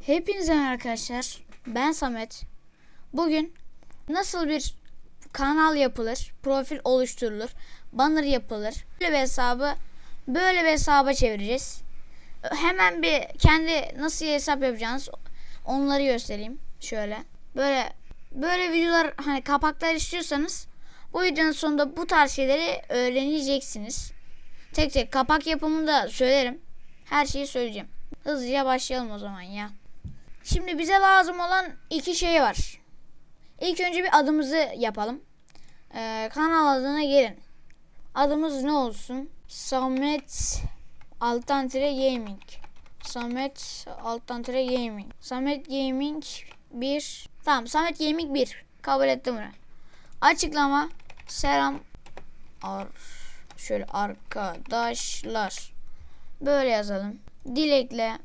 Hepinize merhaba arkadaşlar. Ben Samet. Bugün nasıl bir kanal yapılır, profil oluşturulur, banner yapılır. Böyle bir hesabı böyle bir hesaba çevireceğiz. Hemen bir kendi nasıl hesap yapacağınız onları göstereyim. Şöyle. Böyle böyle videolar hani kapaklar istiyorsanız bu videonun sonunda bu tarz şeyleri öğreneceksiniz. Tek tek kapak yapımını da söylerim. Her şeyi söyleyeceğim. Hızlıca başlayalım o zaman ya. Şimdi bize lazım olan iki şey var. İlk önce bir adımızı yapalım. Ee, kanal adına gelin. Adımız ne olsun? Samet alttan tire gaming. Samet alttan tire gaming. Samet gaming 1. Tamam Samet gaming 1. Kabul ettim bunu. Açıklama. Selam. Ar şöyle arkadaşlar. Böyle yazalım. Dilekle.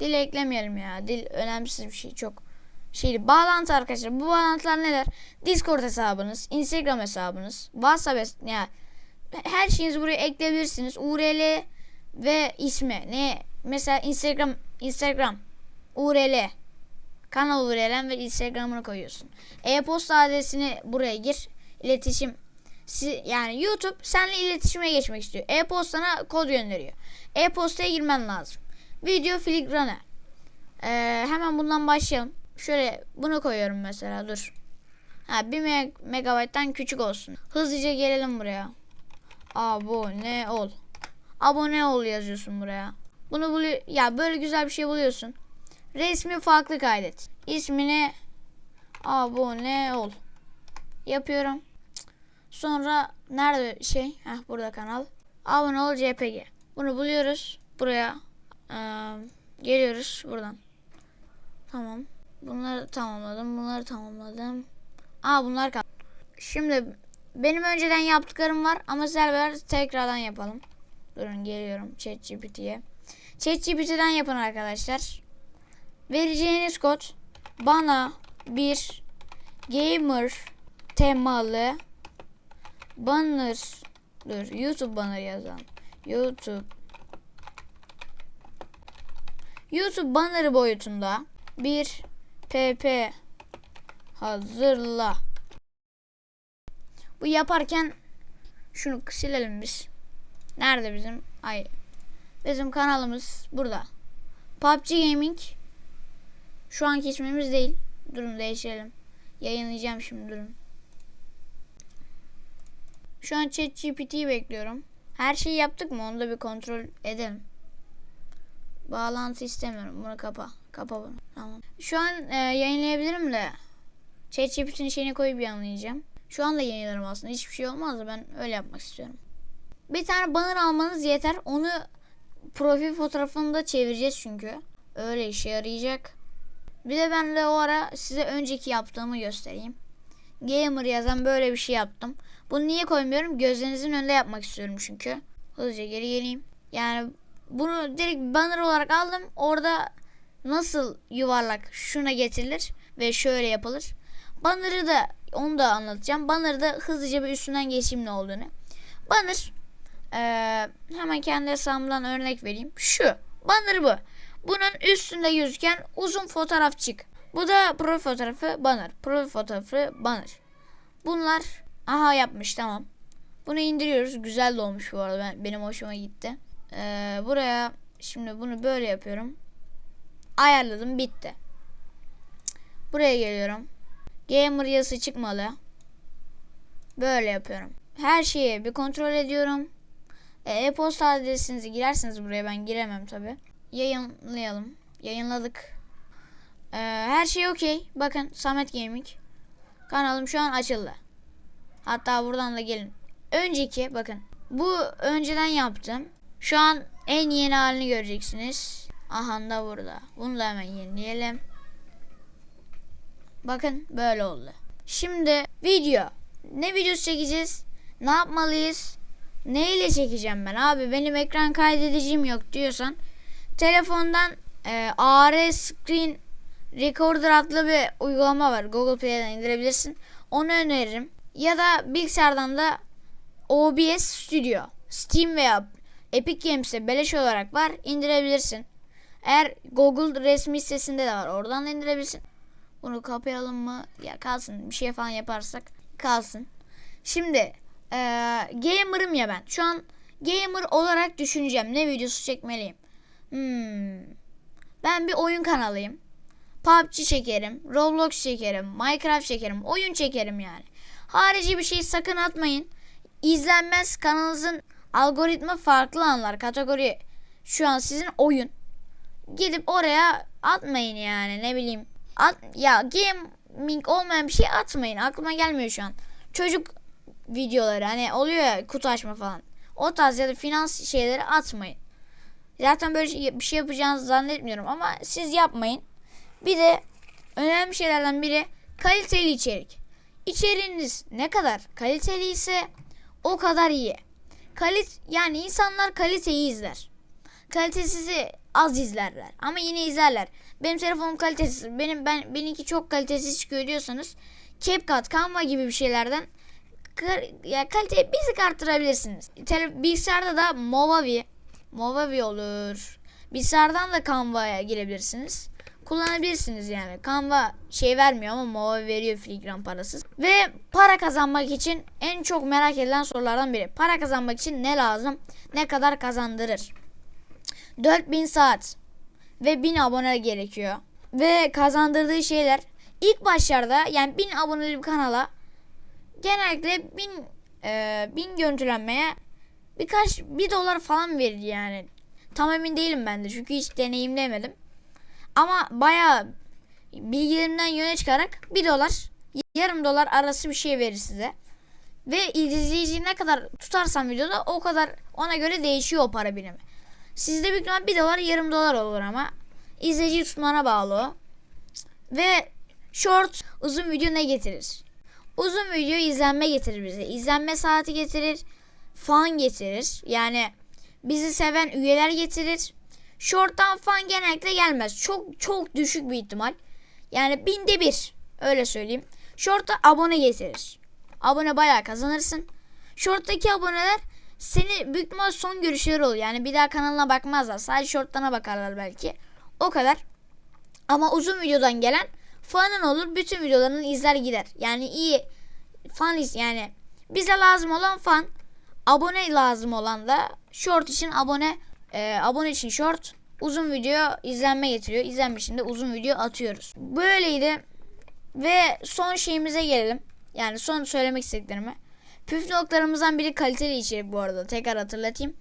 Dil eklemeyelim ya. Dil önemsiz bir şey çok. Şey, bağlantı arkadaşlar. Bu bağlantılar neler? Discord hesabınız, Instagram hesabınız, WhatsApp hes- ya her şeyinizi buraya ekleyebilirsiniz. URL ve ismi. Ne? Mesela Instagram Instagram URL kanal URL'en ve Instagram'ını koyuyorsun. E-posta adresini buraya gir. İletişim yani YouTube seninle iletişime geçmek istiyor. E-postana kod gönderiyor. E-postaya girmen lazım. Video filigranı. Ee, hemen bundan başlayalım. Şöyle bunu koyuyorum mesela dur. Ha 1 meg- megabayttan küçük olsun. Hızlıca gelelim buraya. Abone ol. Abone ol yazıyorsun buraya. Bunu buluyor ya böyle güzel bir şey buluyorsun. Resmi farklı kaydet. İsmini abone ol. Yapıyorum. Sonra nerede şey? Heh burada kanal. Abone ol JPG. Bunu buluyoruz. Buraya ee, geliyoruz buradan. Tamam. Bunları tamamladım. Bunları tamamladım. Aa bunlar kaldı. Şimdi benim önceden yaptıklarım var ama sizlerle tekrardan yapalım. Durun geliyorum ChatGPT'ye. ChatGPT'den yapın arkadaşlar. Vereceğiniz kod bana bir gamer temalı banner dur YouTube banner yazalım. YouTube YouTube bannerı boyutunda bir pp hazırla. Bu yaparken şunu silelim biz. Nerede bizim? Ay. Bizim kanalımız burada. PUBG Gaming şu anki ismimiz değil. Durun değiştirelim. Yayınlayacağım şimdi durun. Şu an ChatGPT'yi bekliyorum. Her şeyi yaptık mı? Onu da bir kontrol edelim. Bağlantı istemiyorum. Bunu kapa. Kapa bunu. Tamam. Şu an e, yayınlayabilirim de ChatGPT'nin şeyini koyup yayınlayacağım. Şu anda yayınlarım aslında. Hiçbir şey olmaz da ben öyle yapmak istiyorum. Bir tane banner almanız yeter. Onu profil fotoğrafını da çevireceğiz çünkü. Öyle işe yarayacak. Bir de ben de o ara size önceki yaptığımı göstereyim. Gamer yazan böyle bir şey yaptım. Bunu niye koymuyorum? Gözlerinizin önünde yapmak istiyorum çünkü. Hızlıca geri geleyim. Yani bunu direkt banner olarak aldım. Orada nasıl yuvarlak şuna getirilir ve şöyle yapılır. Banner'ı da onu da anlatacağım. Banner'da hızlıca bir üstünden geçeyim ne olduğunu. Banner eee, hemen kendi hesabımdan örnek vereyim. Şu. Banner bu. Bunun üstünde gözüken uzun fotoğrafçık. Bu da profil fotoğrafı banner. Profil fotoğrafı banner. Bunlar aha yapmış tamam. Bunu indiriyoruz. Güzel de olmuş bu arada. Ben, benim hoşuma gitti. Ee, buraya şimdi bunu böyle yapıyorum. Ayarladım bitti. Buraya geliyorum. Gamer yazısı çıkmalı. Böyle yapıyorum. Her şeyi bir kontrol ediyorum. E, E-posta adresinizi girersiniz buraya ben giremem tabi. Yayınlayalım. Yayınladık. Ee, her şey okey. Bakın Samet Gaming. Kanalım şu an açıldı. Hatta buradan da gelin. Önceki bakın. Bu önceden yaptım. Şu an en yeni halini göreceksiniz. Aha da burada. Bunu da hemen yenileyelim. Bakın böyle oldu. Şimdi video. Ne videosu çekeceğiz? Ne yapmalıyız? Ne ile çekeceğim ben abi? Benim ekran kaydedicim yok diyorsan telefondan e, AR Screen Recorder adlı bir uygulama var. Google Play'den indirebilirsin. Onu öneririm. Ya da bilgisayardan da OBS Studio. Steam veya Epic Games'te beleş olarak var. indirebilirsin. Eğer Google resmi sitesinde de var. Oradan da indirebilirsin. Bunu kapayalım mı? Ya kalsın. Bir şey falan yaparsak kalsın. Şimdi eee gamer'ım ya ben. Şu an gamer olarak düşüneceğim. Ne videosu çekmeliyim? Hmm. Ben bir oyun kanalıyım. PUBG çekerim, Roblox çekerim, Minecraft çekerim, oyun çekerim yani. Harici bir şey sakın atmayın. İzlenmez kanalınızın algoritma farklı anlar. Kategori şu an sizin oyun. Gidip oraya atmayın yani ne bileyim. At, ya gaming olmayan bir şey atmayın. Aklıma gelmiyor şu an. Çocuk videoları hani oluyor ya kutu açma falan. O tarz ya da finans şeyleri atmayın. Zaten böyle şey- bir şey yapacağınızı zannetmiyorum ama siz yapmayın. Bir de önemli şeylerden biri kaliteli içerik. İçeriğiniz ne kadar kaliteli ise o kadar iyi. Kalit yani insanlar kaliteyi izler. Kalitesizi az izlerler ama yine izlerler. Benim telefonum kalitesiz. Benim ben benimki çok kalitesiz çıkıyor diyorsanız CapCut, Canva gibi bir şeylerden ya kaliteyi bir tık arttırabilirsiniz. Tele, bilgisayarda da Movavi, Movavi olur. Bilgisayardan da Canva'ya girebilirsiniz. Kullanabilirsiniz yani. Canva şey vermiyor ama Movavi veriyor filigran parasız. Ve para kazanmak için en çok merak edilen sorulardan biri. Para kazanmak için ne lazım? Ne kadar kazandırır? 4000 saat ve 1000 abone gerekiyor. Ve kazandırdığı şeyler ilk başlarda yani 1000 aboneli bir kanala genellikle 1000 e, 1000 görüntülenmeye birkaç 1 dolar falan verir yani. Tam emin değilim ben de çünkü hiç deneyimlemedim. Ama bayağı bilgilerimden yöne çıkarak 1 dolar yarım dolar arası bir şey verir size. Ve izleyici ne kadar tutarsan videoda o kadar ona göre değişiyor o para birimi. Sizde büyük ihtimal 1 dolar yarım dolar olur ama izleyici tutmana bağlı o. Ve short uzun video ne getirir? Uzun video izlenme getirir bize. İzlenme saati getirir. Fan getirir. Yani bizi seven üyeler getirir. Short'tan fan genellikle gelmez. Çok çok düşük bir ihtimal. Yani binde bir. Öyle söyleyeyim. Short'ta abone getirir. Abone bayağı kazanırsın. Short'taki aboneler seni büyük ihtimal son görüşleri olur. Yani bir daha kanalına bakmazlar. Sadece short'larına bakarlar belki. O kadar. Ama uzun videodan gelen fanın olur. Bütün videolarını izler gider. Yani iyi fan yani bize lazım olan fan abone lazım olan da short için abone e, abone için short uzun video izlenme getiriyor. İzlenme için de uzun video atıyoruz. Böyleydi. Ve son şeyimize gelelim. Yani son söylemek istediklerime. Püf noktalarımızdan biri kaliteli içerik bu arada. Tekrar hatırlatayım.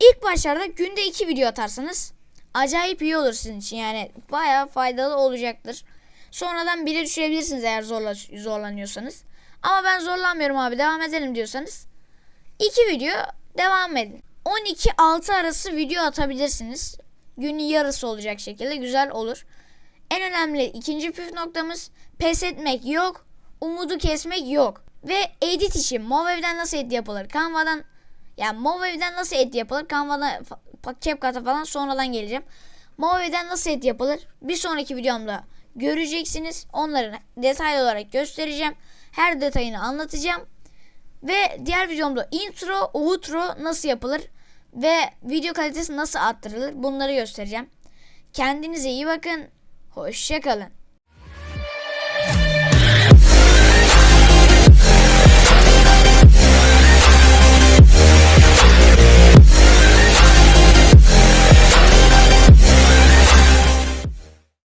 İlk başlarda günde iki video atarsanız acayip iyi olur sizin için. Yani bayağı faydalı olacaktır. Sonradan bire düşürebilirsiniz eğer zorla, zorlanıyorsanız. Ama ben zorlanmıyorum abi devam edelim diyorsanız. İki video devam edin. 12-6 arası video atabilirsiniz. Günün yarısı olacak şekilde güzel olur. En önemli ikinci püf noktamız pes etmek yok. Umudu kesmek yok. Ve edit işi. Movev'den nasıl edit yapılır? Canva'dan yani Movev'den nasıl edit yapılır? Canva'da CapCut'a falan sonradan geleceğim. Movev'den nasıl edit yapılır? Bir sonraki videomda göreceksiniz. Onları detaylı olarak göstereceğim. Her detayını anlatacağım. Ve diğer videomda intro, outro nasıl yapılır ve video kalitesi nasıl arttırılır bunları göstereceğim. Kendinize iyi bakın. Hoşçakalın.